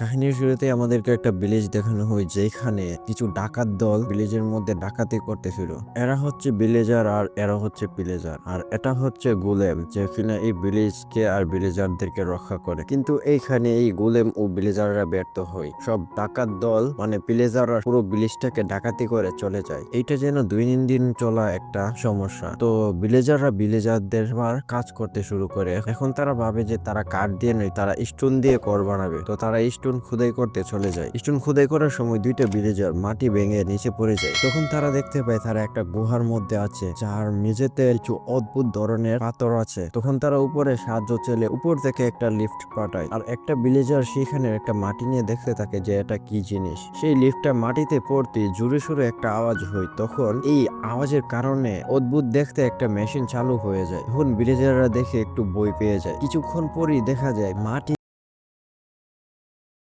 কাহিনীর শুরুতে আমাদেরকে একটা ভিলেজ দেখানো হয়, যেখানে কিছু ডাকাত দল ভিলেজের মধ্যে ডাকাতি করতে করতেছিল এরা হচ্ছে ভিলেজার আর এরা হচ্ছে ভিলেজার আর এটা হচ্ছে গোলেম, যে কিনা এই ভিলেজকে আর ভিলেজারদেরকে রক্ষা করে। কিন্তু এইখানে এই গোলেম ও ভিলেজাররা ব্যর্থ হয়। সব ডাকাত দল মানে ভিলেজাররা পুরো ভিলেজটাকে ডাকাতি করে চলে যায়। এইটা যেন দৈনন্দিন দিন চলা একটা সমস্যা। তো ভিলেজাররা ভিলেজারদের কাজ করতে শুরু করে। এখন তারা ভাবে যে তারা কাঠ দিয়ে নয়, তারা স্টোন দিয়ে কর বানাবে। তো তারা স্টোন খুদাই করতে চলে যায়। স্টোন খুদাই করার সময় দুইটা ভিলেজার মাটি ভেঙে নিচে পড়ে যায়। তখন তারা দেখতে পায় তারা একটা গুহার মধ্যে আছে, যার মেঝেতে কিছু অদ্ভুত ধরনের পাথর আছে। তখন তারা উপরে সাহায্য চেলে উপর থেকে একটা লিফট পাঠায়। আর একটা ভিলেজার সেখানে একটা মাটি নিয়ে দেখতে থাকে যে এটা কি জিনিস। সেই লিফটটা মাটিতে পড়তে জোরে সোরে একটা আওয়াজ হয়। তখন এই আওয়াজের কারণে অদ্ভুত দেখতে একটা মেশিন চালু হয়ে যায়। তখন ভিলেজাররা দেখে একটু বই পেয়ে যায়। কিছুক্ষণ পরই দেখা যায় মাটি